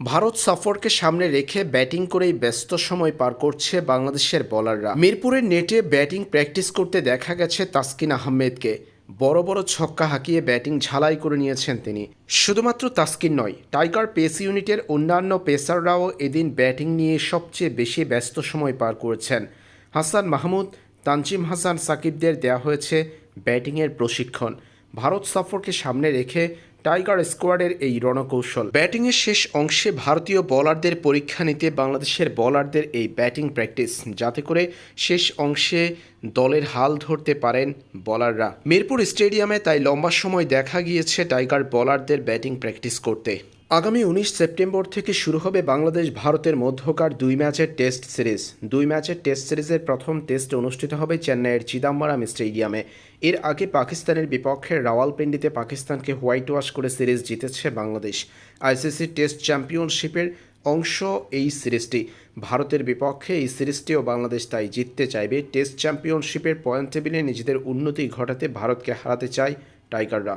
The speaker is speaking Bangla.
ভারত সফরকে সামনে রেখে ব্যাটিং করেই ব্যস্ত সময় পার করছে বাংলাদেশের বলাররা। মিরপুরের নেটে ব্যাটিং প্র্যাকটিস করতে দেখা গেছে তাসকিন আহমেদকে। বড় বড় ছক্কা হাঁকিয়ে ব্যাটিং ঝালাই করে নিয়েছেন তিনি। শুধুমাত্র তাসকিন নয়, টাইগার পেস ইউনিটের অন্যান্য পেসাররাও এদিন ব্যাটিং নিয়ে সবচেয়ে বেশি ব্যস্ত সময় পার করেছেন। হাসান মাহমুদ, তানজিম হাসান সাকিবদের দেওয়া হয়েছে ব্যাটিংয়ের প্রশিক্ষণ। ভারত সফরকে সামনে রেখে টাইগার স্কোয়াডের এই রণকৌশল। ব্যাটিংয়ের শেষ অংশে ভারতীয় বোলারদের পরীক্ষা নিতে বাংলাদেশের বোলারদের এই ব্যাটিং প্র্যাকটিস, যাতে করে শেষ অংশে দলের হাল ধরতে পারেন বোলাররা। মিরপুর স্টেডিয়ামে তাই লম্বা সময় দেখা গিয়েছে টাইগার বোলারদের ব্যাটিং প্র্যাকটিস করতে। আগামী উনিশ সেপ্টেম্বর থেকে শুরু হবে বাংলাদেশ ভারতের মধ্যকার দুই ম্যাচের টেস্ট সিরিজ। দুই ম্যাচের টেস্ট সিরিজের প্রথম টেস্ট অনুষ্ঠিত হবে চেন্নাইয়ের চিদাম্বরম স্টেডিয়ামে। এর আগে পাকিস্তানের বিপক্ষে রাওয়ালপিন্ডিতে পাকিস্তানকে হোয়াইট ওয়াশ করে সিরিজ জিতেছে বাংলাদেশ। আইসিসি টেস্ট চ্যাম্পিয়নশিপের অংশ এই সিরিজটি। ভারতের বিপক্ষে এই সিরিজটিও বাংলাদেশ তাই জিততে চাইবে। টেস্ট চ্যাম্পিয়নশিপের পয়েন্ট টেবিলে নিজেদের উন্নতি ঘটাতে ভারতকে হারাতে চায় টাইগাররা।